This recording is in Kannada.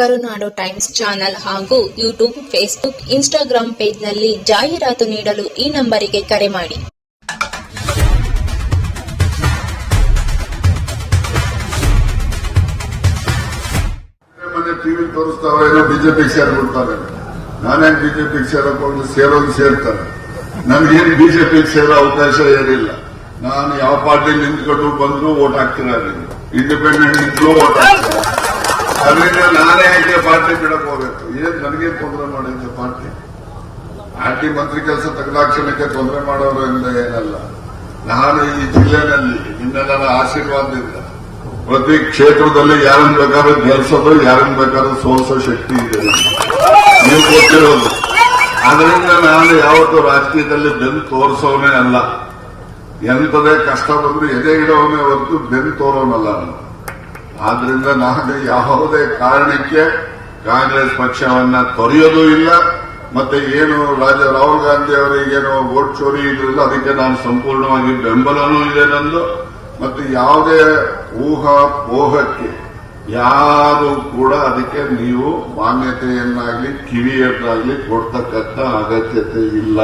ಕರುನಾಡು ಟೈಮ್ಸ್ ಚಾನೆಲ್ ಹಾಗೂ ಯೂಟ್ಯೂಬ್, ಫೇಸ್ಬುಕ್ ಇನ್ಸ್ಟಾಗ್ರಾಂ ಪೇಜ್ನಲ್ಲಿ ಜಾಹೀರಾತು ನೀಡಲು ಈ ನಂಬರಿಗೆ ಕರೆ ಮಾಡಿ. ಟಿವಿ ತೋರಿಸ್ತಾವ ಏನೋ ಬಿಜೆಪಿಗೆ ಸೇರ್ಬಿಡ್ತಾರೆ. ನಾನೇನ್ ಬಿಜೆಪಿ ಸೇರಕೊಂಡು ಸೇರೋದು ಸೇರ್ತಾರೆ. ನನ್ಗೇನು ಬಿಜೆಪಿ ಸೇರೋ ಅವಕಾಶ ಏನಿಲ್ಲ. ನಾನು ಯಾವ ಪಾರ್ಟಿ ನಿಂತ್ಕೊಂಡು ಬಂದ್ರು ಓಟ್ ಹಾಕ್ತೀರ ಇಂಡಿಪೆಂಡೆಂಟ್ ನಿಂತಲೂ ಓಟ್ ಹಾಕ್ತಾರೆ ಅದರಿಂದ ಪಾರ್ಟಿ ಬಿಡಕ್ ಹೋಗ್ಬೇಕು. ಏನ್ ನನಗೆ ತೊಂದರೆ ಮಾಡಿದ್ದೆ ಪಾರ್ಟಿ? ಪಾರ್ಟಿ ಮಂತ್ರಿ ಕೆಲಸ ತೆಗೆದಾಕ್ಷಣಕ್ಕೆ ತೊಂದರೆ ಮಾಡೋರು ಎಂದ ಏನಲ್ಲ. ನಾನು ಈ ಜಿಲ್ಲೆನಲ್ಲಿ ನಿನ್ನೆಲ್ಲರ ಆಶೀರ್ವಾದದಿಂದ ಪ್ರತಿ ಕ್ಷೇತ್ರದಲ್ಲಿ ಯಾರನ್ನ ಬೇಕಾದ್ರೂ ಗೆಲ್ಸೋದು ಯಾರನ್ನ ಬೇಕಾದ್ರೂ ಸೋಲಿಸೋ ಶಕ್ತಿ ಇದೆ. ನೀವು ಗೊತ್ತಿರೋದು. ಅದರಿಂದ ನಾನು ಯಾವತ್ತೂ ರಾಜಕೀಯದಲ್ಲಿ ಬೆನ್ನು ತೋರಿಸೋನೇ ಅಲ್ಲ. ಎಂಥದೇ ಕಷ್ಟ ಬಂದ್ರು ಎದೆ ಇಡೋನೇ ಹೊರತು ಬೆನ್ನು ತೋರೋನಲ್ಲ ನಾನು. ಆದ್ರಿಂದ ನಾನು ಯಾವುದೇ ಕಾರಣಕ್ಕೆ ಕಾಂಗ್ರೆಸ್ ಪಕ್ಷವನ್ನ ತೊರೆಯೋದು ಇಲ್ಲ, ಮತ್ತೆ ಏನು ರಾಜ ರಾಹುಲ್ ಗಾಂಧಿ ಏನೋ ವೋಟ್ ಚೋರಿ ಇದ್ರಲ್ಲ, ಅದಕ್ಕೆ ನಾನು ಸಂಪೂರ್ಣವಾಗಿ ಬೆಂಬಲನೂ ಇದೆ ನಂದು. ಮತ್ತೆ ಯಾವುದೇ ಊಹಾ ಪೋಹಕ್ಕೆ ಯಾರು ಕೂಡ ಅದಕ್ಕೆ ನೀವು ಮಾನ್ಯತೆಯನ್ನಾಗಲಿ ಕಿವಿಯನ್ನಾಗ್ಲಿ ಕೊಡ್ತಕ್ಕಂಥ ಅಗತ್ಯತೆ ಇಲ್ಲ.